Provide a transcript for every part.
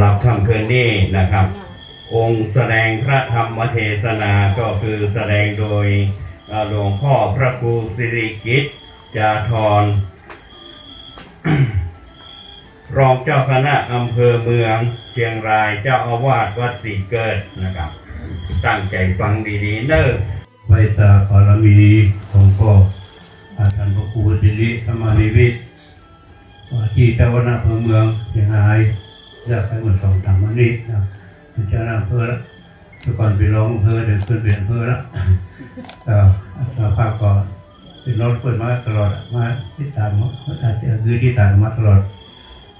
ค่ำคืนนี้นะครับ องค์แสดงพระธรรมเทศนาก็คือแสดงโดยเอ่อหลวงพ่อพระครูสิริกิตจาธรรองเจ้าคณะอำเภอเมืองเชียงรายเจ้าอาวาสวัดศรีเกิดนะครับ ตั้งใจฟังดีๆเนอะไว้ตาบารมีของพ่ออาจารย์พระครูสิริธรรมานิวิทย์ว่าที่เจ้าคณะอำเภอเมืองเชียงราย จะไปหมดสองสามวันนี้นะเป็นเจ้าคณะอำเภอล้วแต่ก่อนไปร้องอำเภอเดี๋ยวขึ้นเป็นอำเภอล้วแต่อาภาพก็เป็นรถเปิดมาตลอดมาที่ตามมาอาจจะคือที่ตามมาตลอด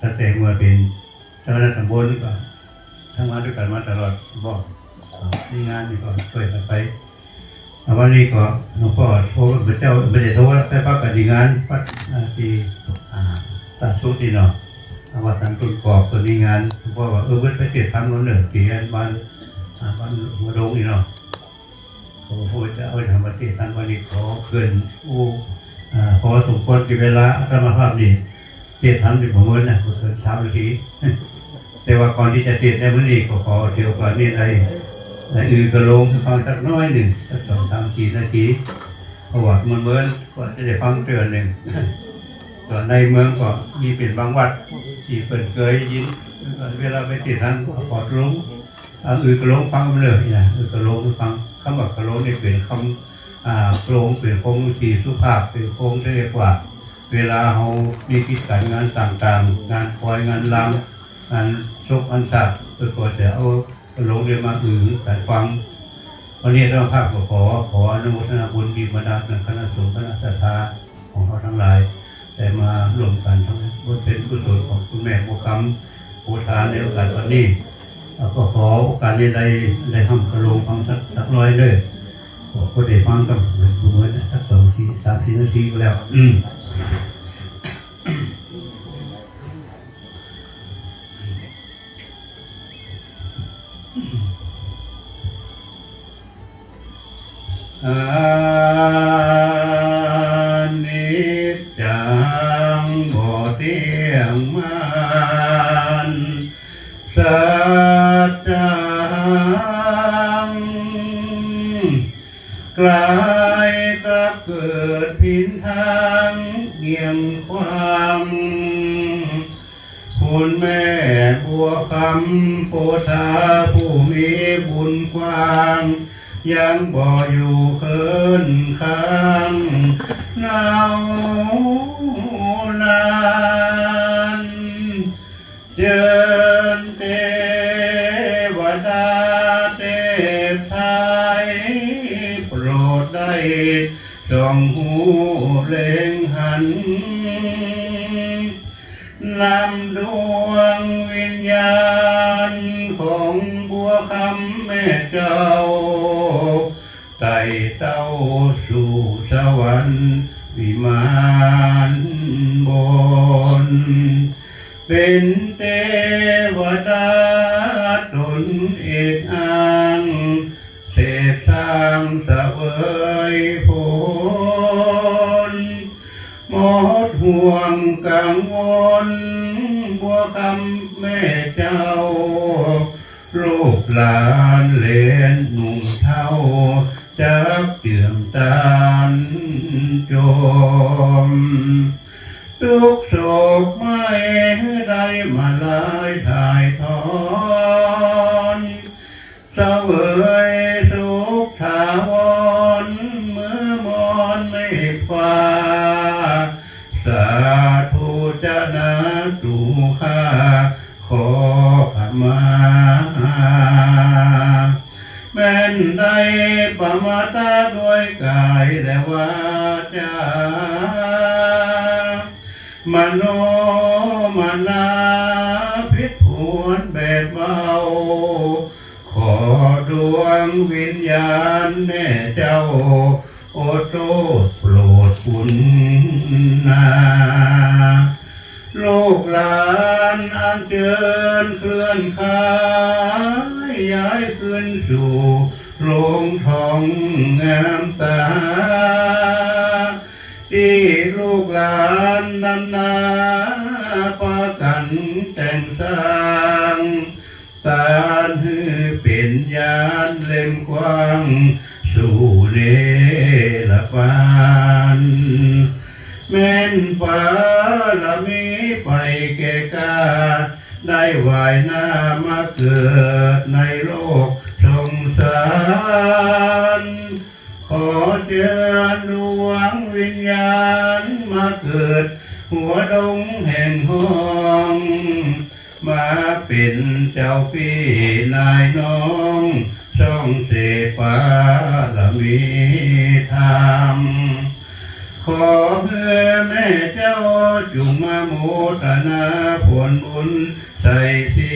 ตั้งแต่เมื่อเป็นเจ้าคณะตำบลก็ทั้งมาด้วยกันมาตลอดบอกนี่งานนี่ก็ช่วยกันไปวันนี้ก็หลวงพ่อโทรพระเจ้าไม่ได้โทรแต่พักกันดีงานพักที่อ่าตัดสุดนี่เนาะ ว่าทางต้นกอบตัวนี้งานหลวงพ่อว่าเออเว้ยไปเก็บทำโน้นเนอะที่บ้านบ้านหัวดงนี่เนาะเขาพูดจะเอาไปทำปฏิทันวันนี้ขอเกินอู้ขอสมควรกี่เวลาอาตมาภาพนี่เทศทำเป็นผมเงินนะเกินเช้านาทีแต่ว่าก่อนที่จะเทศในวันนี้ก็ขอเที่ยวก่อนนี่ไอ้ในอื่นก็ลงฟังสักน้อยหนึ่งสักสองสามสี่นาทีเพราะว่ามันเหมือนก็จะได้ฟังเตือนหนึ่ง ส่วนในเมืองก็มีเป็นบางวัดที่เปิดเคยยินเวลาไปติดทันก็อดลงอันอื่นก็ลงฟังไปเลยนะอื่นก็ลงฟังคำว่ากระลงนี่เป็นคำอ่าโปรงเป็นโครงที่สุภาพเป็นโครงที่เรียกว่า เวลาเรามีกิจการงานต่างๆ งานคอยงานลำงานชกอันสัตว์ก็จะเอาหลงเรียนมาอือแต่ฟังวันนี้ต้องภาพก็ขอขออนุโมทนาบุญดีมาดาในคณะสงฆ์คณะศรัทธาของเขาทั้งหลาย แต่มารวมกันทั้งบุญเป็นกุศลของคุณแม่โมคำโพธานในโอกาสวันนี้ก็ขอโอกาสนี้ได้ได้ทำกระลงฟังสักสักร้อยเลยขอก็ได้ฟังกับเหมือนเหมือนสักสองทีสามทีนาทีก็แล้ว อืม จังบ่เที่ยงมันสัจจังกลายกลับเกิดพินทางเงียงความคุณแม่บัวคำโพธาผู้มีบุญกว้างยังบ่อยู่เคินข้าง เนเทวดาตนเอกอ้างเสพสร้างเวยผลหมดห่วงกังวลบัวคำแม่เจ้า ลูกหลานเลนหนุ่มเท่าจักเตื่อมตานจมทุกโศก เมื่อมอนไม่ฟ้า สาธุจนะตูข้าขอขมาแม่นได้ปรมาตาด้วยกายและวาจามโน วิญญาณแม่เจ้า โอโตโปรดคุณนาลูกหลานอันเจิญเคลื่อนขายย้ายขึ้นสู่โรงทองงามตาที่ลูกหลานนันนาปากันแต่งสร้างตานานเล่มกว้างสู่เนรปานแม่นฟ้าละมีไปแก่กาได้วายหน้ามาเกิดในโลกสงสารขอเชิญดวงวิญญาณมาเกิด หัวดงแห่งห้องมาเป็นเจ้าพี่นายน้อง ช่องเสปาละมีธรรมขอเพื่อแม่เจ้าจุงมาโมทนาผลบุญใส่สี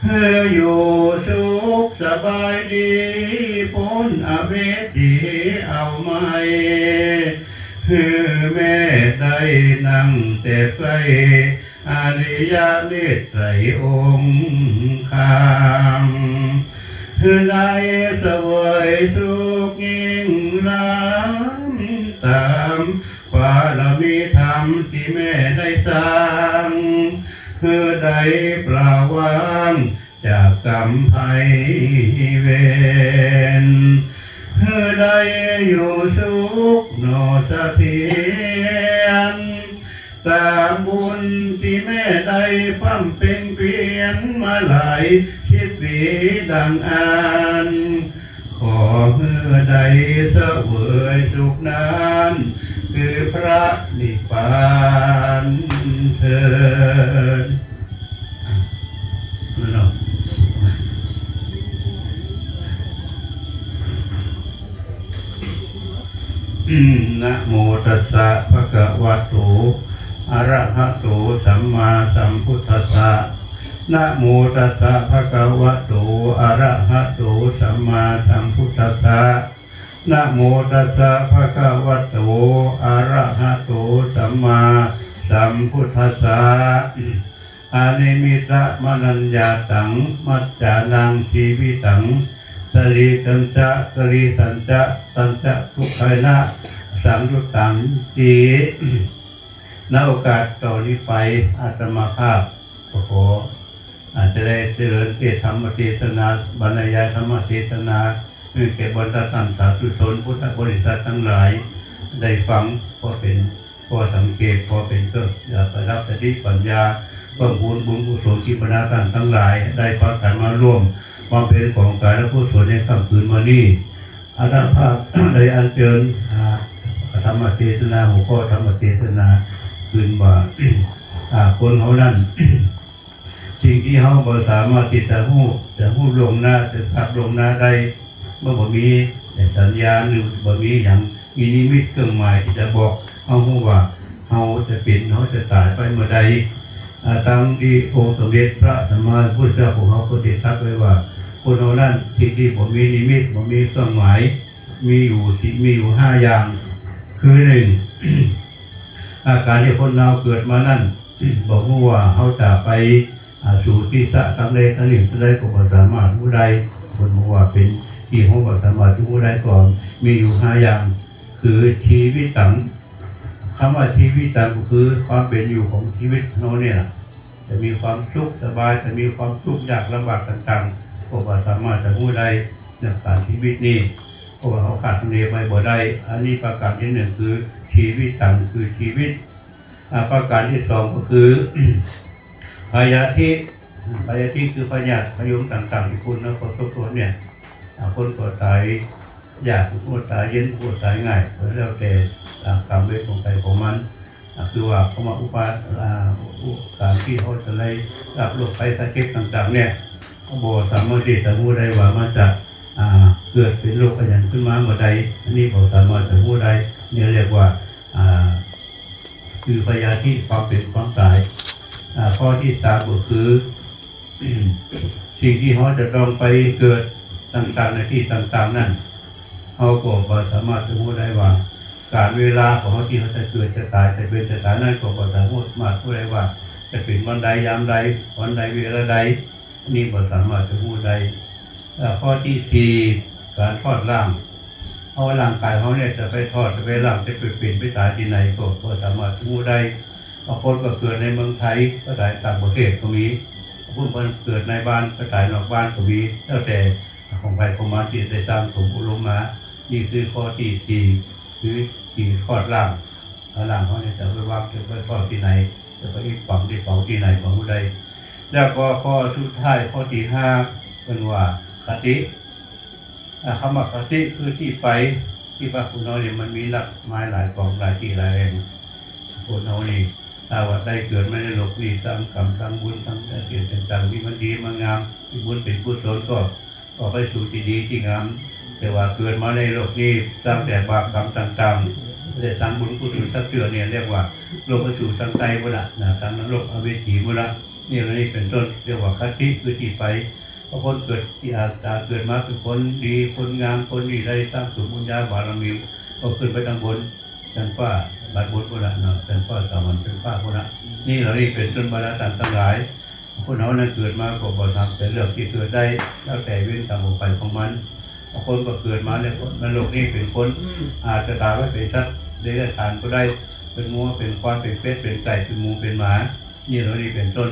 เพื่ออยู่สุขสบายดีพ้นอาเวทีเอาไมเพื่อแม่ได้นั่งแต่ใกล้ อาริยเนตรไตรองค์คำคือได้สวยสุขยิ่งล้ำตามบารมีธรรมที่แม่ได้สร้างคือได้ปลาวางจากกรรมภัยเวรคือได้อยู่สุขโนสะ มาหลายสิบปีดังอาน ขอเมื่อใดเสวยสุขนานคือพระนิพพานเถิดนั่นเนาะอืมนะโมตัสสะภะคะวะโตอะระหะโตสัมมาสัมพุทธัสสะ นะโมตัสสะภะคะวะโต อะระหะโต สัมมาสัมพุทธัสสะนะโมตัสสะภะคะวะโต อะระหะโต สัมมาสัมพุทธัสสะอานิมิตะมนัญญาตัง มัจจานังชีวิตังสลีตัญจะกรีตัญจะตัญจะทุกขนะสังยุตังจีณโอกาสต่อนี้ไปอาตมาภาพก็ขอ อาจจะได้เจริญเทศธรรมเทศนาบรรยายธรรมเทศนาเพื่อแก่บรรดาท่านสาธุชนพุทธบริษัททั้งหลาย ได้ฟังพอเป็นพอสังเกตพอเป็นก็อย่าไปรับสติปัญญาเพิ่มพูนบุญกุศลที่บรรดาท่านทั้งหลาย ได้พักกันมาร่วมความเป็นของกายและกุศลในค่ำคืนมานี้อาตมาภาพได้อัญเชิญธรรมเทศนาหัวข้อธรรมเทศนาคืนว่าอ่าคนเขานั่น สิ่งที่เขาบ่สามารถติดจะหู้จะหู้ลงหน้าจะพับลงหน้าได้เมื่อบ่มีสัญญาณหรือบ่มีอย่างมีนิมิตเครื่องหมายที่จะบอกเขาหู้ว่าเขาจะเป็นเขาจะตายไปเมื่อใดตามที่องค์สมเด็จพระสัมมาสัมพุทธเจ้าของเขาก็ได้ตรัสไว้ว่าคนเขานั่นสิ่ที่ผมมีนิมิตผมมีเครื่องหมายมีอยู่ที่มีอยู่ห้าอย่าง คือหนึ่งอาการที่คนเราเกิดมานั่นบอกว่าเขาจะไป อาสู่ที่สะสำเร็จอันหนึ่งจะได้ก็บ่สามารถผู้ใดคนบอกว่าเป็นที่ของบ่สามารถผู้ใดก่อนมีอยู่ห้าอย่าง คือชีวิตตังคำว่าชีวิตตังก็คือความเป็นอยู่ของชีวิตเราเนี่ยจะมีความสุขสบายจะมีความทุกข์ยากลำบากต่างๆก็บ่สามารถจะผู้ใดในการชีวิตนี้เพราะว่าเขาขาดเรียนไปบ่ได้ อันนี้ประการที่หนึ่งคือชีวิตต่างคือชีวิตอ่าประการที่สองก็คือ พยาธิพยาธิคือพยาธิพยุงต่างๆที่คุณนะคนทุกคนเนี่ยคนปวดตายยากปวดตายเย็นปวดตายง่ายแล้วแต่อ่ากรรมเวทของใครของมันคือว่าเขามาอุปาอ่าการที่เขาจะได้รับโรคภัยไข้เจ็บต่างๆเนี่ยเขาบอกสามารถที่จะรู้ได้ว่ามาจากเกิดเป็นโรคขยันขึ้นมาเมื่อใดอันนี้ผมสามารถจะพูดได้เนี่ยเรียกว่าคือพยาธิความเป็นความตาย ข้อที่สามก็คือสิ่งที่เขาจะต้องไปเกิดต่างๆในที่ต่างๆนั่นเขาก็บ่สามารถจะพูดได้ว่า การเวลาของเขาที่เขาจะเกิดจะตายจะเป็นจะตายนั่นก็บ่สามารถพูดได้ว่า จะเป็นวันใดยามใดวันใดเวลาใดนนี้บ่สามารถจะพูดได้ข้อที่สี่การทอดร่างเพราะร่างกายเขาเนี่ยจะไปทอดจะไปร่างจะไปเปลี่ยนไปตายที่ไหนก็ก็สามารถรู้ได้ บางคนก็เกิดในเมืองไทยก็ได้ต่างประเทศก็มีผู้คนเกิดในบ้านก็ตายนอกบ้านก็มีแล้วแต่ของใครของมันที่ได้ตามสมอุลมมานี่คือข้อที่สี่คือสี่ข้อล่างล่างเขาเนี่ยจะไปวางจะไปข้อที่ไหนจะไปอีกฝั่งที่เป่าที่ไหนของผู้ใดแล้วก็ข้อสุดท้ายข้อที่ห้าเป็นว่าคติคำว่าคติคือที่ไปที่พระคุณน้อยเนี่ยมันมีหลักไม้หลายกองหลายที่หลายแห่งคุณน้อยนี่ ถ้าว่าได้เกิดไม่ได้หลบหลีกตามกรรมตามบุญตามเกียรติต่างๆที่มันดีมันงามที่บุญเป็นกุศลก็ก็ไปสู่ที่ดีที่งาม แต่ว่าเกิดมาในโลกนี้สร้งแต่บาปกรรมต่างๆไม่ได้สร้งบุญกุศลสักเตือนเนี่ยเรียกว่าโลกไปสู่ทางใจบุญละนะทางนรกอเวจีบุญละนี่เรานี่เป็นต้นเรียกว่าคติคือที่ไปเพราะคนเกิดที่อาตาเกิดมาเป็นคนดีคนงามคนดีได้สร้างสมบุญญาบารมีก็ขึ้นไปทางบนจันฟ้า บาดบุญพุทธะเนาะจันฟ้าสามันเป็นฟ้าพุทธะนี่เรานี่เป็นต้นบาลตันทั้งหลายคนเขานั้นเกิดมาก็บ่ทำแต่เรื่องที่เกิดได้แล้วแต่เว้นตามออกไปของมันคนก็เกิดมาในในโลกนี้เป็นคน อาจจะตายไว้เป็นสัตว์เดรัจฉานก็ได้เป็นงัวเป็นควายเป็นเป็ดเป็นไก่เป็นหมูเป็นหมานี่เรานี่เป็นต้น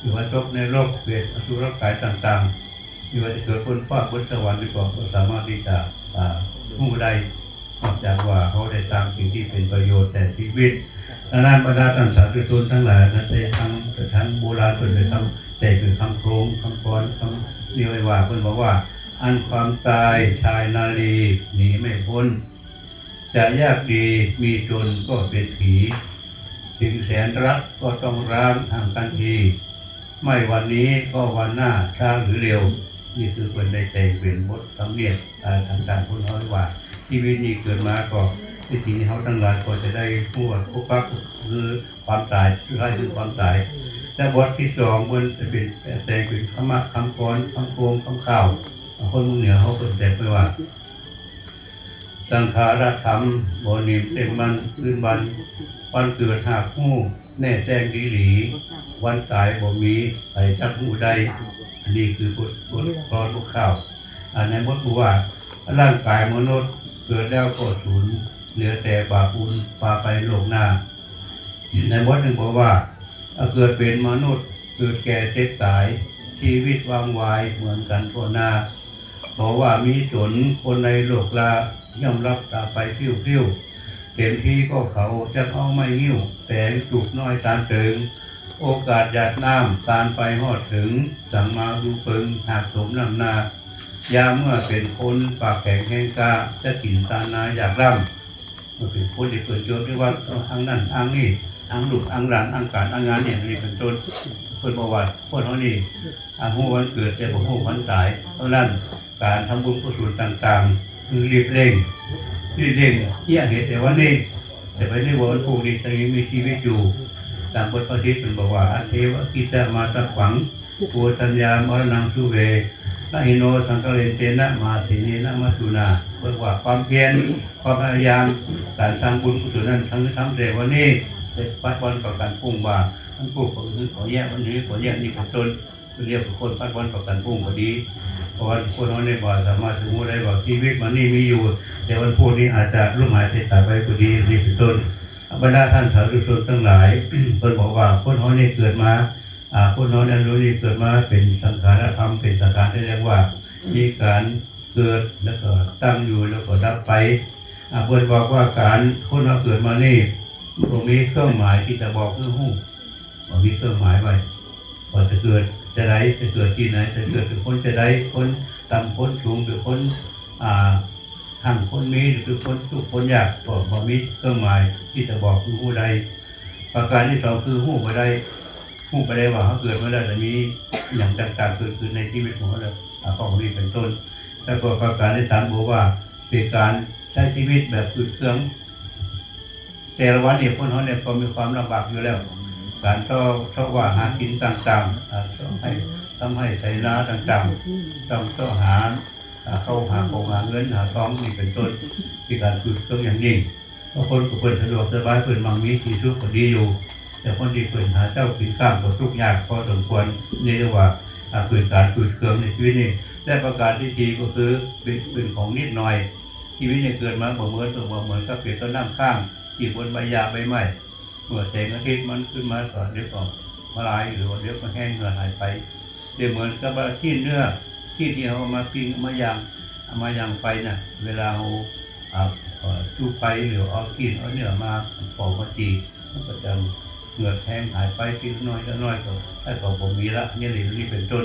อยู่ว่าตกในโลกเกิดอสุรกายต่างๆอยู่ว่าจะเกิดคนฟ้าบนสวรรค์ดีกว่าก็สามารถที่จะอ่าผู้ใด นอกจากว่าเขาได้สร้างสิ่งที่เป็นประโยชน์แต่ชีวิตดังนั้นบรรดาท่านสาธุชนทั้งหลายนั้นได้ทำแต่ทั้งโบราณเป็นไปทำแต่คือคำโครงคำกรคำนิยว่าเพิ่นบอกว่า อันความตายชายนาลีหนีไม่พ้น จะยากดีมีจนก็เป็นผีถึงแสนรักก็ต้องร้างห่างกันที ไม่วันนี้ก็วันหน้าช้าหรือเร็ว นี่คือคนได้แต่งเป็นบทสำเนียกอะไรต่างๆคนน้อยว่า ชีวิตนี้เกิดมาก็วิธีเขาทั้งหลายก็จะได้พูดพบปักคือความตายคือให้คือความตายแต่บทที่สองมันจะเป็นแต่งเป็นคำมาคำกรคำโกงคำข่าวคนเมืองเหนือเขาเปิดแต่งไปว่า สังขารธรรมบนิมเต็มมันคืนวันวันเกิดหากผู้แน่แจ้งดีหลีวันตายบ่มีใส่จักผู้ใดอันนี้คือบทบทกรอนบทข่าวอันในบทบอกว่าร่างกายมนุษย์ เกิดแล้วก็สูญเหลือแต่บาปุญพาไปโลกหน้า ในบทหนึ่งบอกว่าเกิดเป็นมนุษย์เกิดแก่เจ็บตาย ชีวิตวางวายเหมือนกันทั่วหน้าบอกว่ามีจนคนในโลกลาย่อมรับตาไปพิ้วพิ้วๆเต็มที่ก็เขาจะเอาไม่หิ้วแต่จุกน้อยตานถึงโอกาสหยาดน้ำตานไปหอดถึง สั่งมาดูปึงหากสมนำหนา ยาเมื่อเป็นคนปากแข็งแห้งกาจะกินตานาอยากร่ำเมื่อเป็นคนที่เปิดโยนที่ว่าเอาอังนั่นอังนี่อังหลูกอังหลานอังการอังงานเนี่ยนี่เป็นต้นเพิ่นบอกว่าคนเขานี่อังหูวันเกิดแต่บอกหูวันตายเพราะนั้นการทำบุญกุศลต่างๆคือรีบเร่งรีบเร่งเที่ยงเหตุแต่ว่านี่แต่ไปในวันพวกนี้ตอนนี้มีชีวิตอยู่ตามบทประทิตเป็นบอกว่าอันเทวกิจมาตะขวังปูตัญญามรณังสุเว นาหิโนสังกเรนเตนะมาสินีนะมาสุนาเรียกว่าความเพียรความพยายามการสร้างบุญกุศลนั้นทั้งทั้งเดวันนี้เป็นปัจวันต่อการพุ่งว่าทั้งปลูกของอื่นขอแยกวันนี้ขอแยกนี่เป็นต้นเรียกคนปัจวันต่อการพุ่งก็ดีเพราะว่าคนเขาในบ่าสามารถสมมติได้ว่าชีวิตมันนี่มีอยู่ แต่วันพูดนี้อาจจะลุ่มหายไปตายไปก็ดีนี่เป็นต้นบรรดาท่านสาธุชนทั้งหลายเพิ่นบอกว่าคนเขาเนี่เกิดมา ผู้น้อยนั้นรู้นี่เกิดมาเป็นสังขารธรรมเป็นสังขารที่เรียกว่า มีการเกิดแล้วก็ตั้งอยู่แล้วก็ดับไปอ่าเพื่อนบอกว่าการคนเราเกิดมานี่ตรงนี้เครื่องหมายที่จะบอกคือหูว่ามีเครื่องหมายไว้ว่าจะเกิดจะไดจะเกิดที่ไหนจะเกิดเป็นคนจะไดคนต่ำคนสูงหรือคนอ่าห่างคนมีหรือคนทุกข์คนยากก็บ่มีเครื่องหมายที่จะบอกคือผู้ใดประการที่สองคือหูบ่ได้ ผู้ไปได้ว่าเขาเกิดมาแล้วแต่มีอย่างต่างๆเกิดขึ้นในชีวิตของเขาแล้วอาข้อนี้เป็นต้น แล้วก็ประการที่สามบอกว่าเป็นการใช้ชีวิตแบบคืดเครื่อง แต่ละวันเนี่ยคนเขาเนี่ยก็มีความลำบากอยู่แล้ว การต้องต้องว่าหากินต่างๆต้องให้ต้องให้ใส่นาต่างๆ ต้องต้องหาเข้าหาของหาเงินหาทองนี่เป็นต้นที่การคืดเครื่องอย่างยิ่งเพราะคนก็เปิดสะดวกสบายเปิดมังมีที่สุขก็ดีอยู่ แต่คนที่เปิดหาเจ้ากินข้ามก็ทุกข์ยากพอสมควรนี่เรียกว่าอ่าเปิดการเปิดเครื่องในชีวิตนี่และประการที่ดีก็คือเป็นเป็นของนิดหน่อย ชีวิตเนี่ยเกิดมาเหมือนตัวเหมือนกับเปรียบต้นน้ำข้างที่บนใบหญ้าใบไม้เมื่อแสงอาทิตย์มันขึ้นมาก่อนเดี๋ยวก็มาลายหรือว่าเดี๋ยวก็แห้งเหือหายไปเดี๋ยวเหมือนกับว่าที่เนื้อที่ที่เขาเอามาปิ้งเอามายางเอามายางไฟน่ะเวลาเอ่าจูไฟหรือเอากินเอาเนื้อมาปอกมาจีมันก็จะ เหงือแห้งหายไปกินน้อยก็น้อยก็ถ้าเขาผมมีละนี่เลยนี่เป็นต้น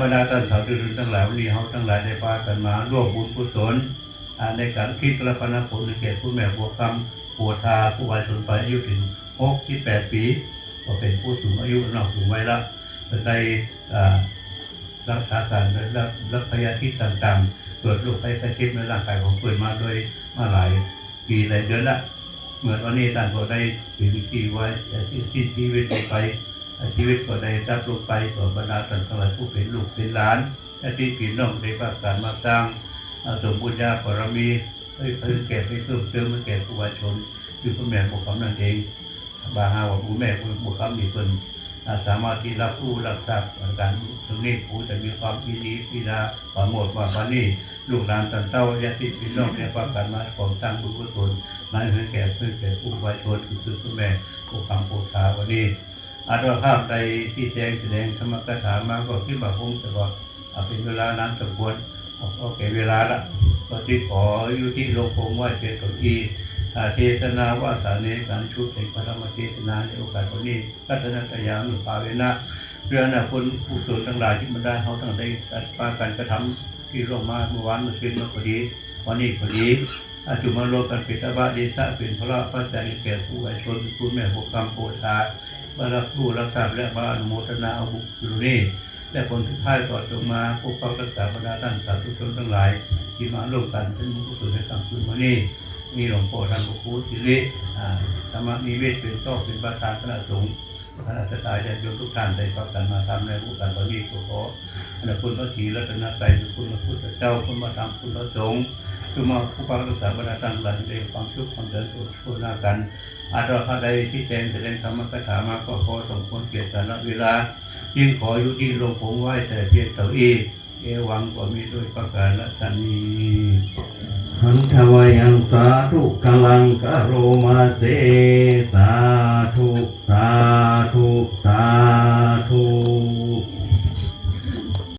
บรรดาท่านสาธุนทั้งหลายวันนี้เขาทั้งหลายได้พากันมาร่วมบุญกุศลในการคิดละพนาผลในเขตผู้แม่บัวคำปัวทาผู้วายชนไปอายุถึงหกที่แปดปี ก็เป็นผู้สูงอายุนอกสูงไวัยละในรักษาการและรับรับพยาธิต่างๆเกิดโรคภัยไข้เจ็บในร่างกายของเพื่อนมาโดยมาหลายปีหลายเดือนละ เหมือนวันนี้ต่างก็ได้ถึงที่ไว้แต่ที่สิ้นชีวิตลงไปชีวิตก็ได้รับลงไปต่อบรรดาท่านทั้งหลายผู้เป็นลูกเป็นหลานและที่พี่น้องได้ประการมาสร้งสมบุญญาบรมีให้เพิ่มแก่ให้เพิ่มเติมให้แก่ผู้วาชนคือพระแม่ของคำนั่นเองบาฮาว่าผู้แม่ผู้บุคคลมีคนสามารถที่รับรู้รับทราบการตรงนี้ผู้จะมีความยินดีพิจาความหมดว่าวันนี้ ลูกหลานตันเต้าญาติพี่น้องในความการมาของสร้างบุญกุศลนั้นให้แก่เพื่อแก่ผู้วายชนคือคุณแม่ผู้คำผู้ทาวันนี้อาตมาภาพใดที่แจ้งแสดงธรรมกถามาก็คิดว่าคงจะก็อ่าเป็นเวลานั้นสมควรเอาก็แก่เวลาละก็ที่ขออยู่ที่โรงพงไหวเจตอีอาเทศนาว่าสาเนสันชุแห่งพระธรรมเทศนาในโอกาสวันนี้พัฒนาตยานุภาเวนะเรื่องนะคนผู้สนทั้งหลายที่มันได้เขาทั้งได้ตัดปาการกระทำ ที่ลงมาเมื่อวานมื่อคืนมื่อพอดีวันนี้พอดีอาจุมาโลกันปิตบาเดชะเป็นพระพระจันทร์แก่ผู้ไวชนผู้แม่ผู้กรรมโพธาบารับรู้รับทราบและบาอนุโมทนาเอาบุคคลนี้และผลทุกท้ายต่อจงมาพวกเขารักษาบรรดาท่านสาธุชนทั้งหลาย ที่มาร่วมกันเป็นบุญกุศลในคำคืนวันนี้มีหลวงพ่อท่านพระครูสิริอ่าธรรมนิเวศเป็นก็เป็นประธานคณะสงฆ์คณะสตยาญาติโยมทุกท่านได้ฟังกันมาทำในผู้การตอนนี้ขอ อันดับคุณพระศรีรัตนตรัยคุณพระพุทธเจ้าคุณมาทำคุณพระสงฆ์คือมาผู้ฟังรักษาบรรดาตั้งหลังได้ความชุกความเดินตัวชั่วหน้ากันอาตราใดที่แจงแสดงธรรมกถามาก็ขอสมควรเกียรติสารเวลายิ่งขออยู่ที่ลงผมไหว้แต่เพียงเท่าอีเอวังก็มีด้วยประการละชนีหันทวายังสาธุกลังกะโรมาเสสาธุสาธุสาธุ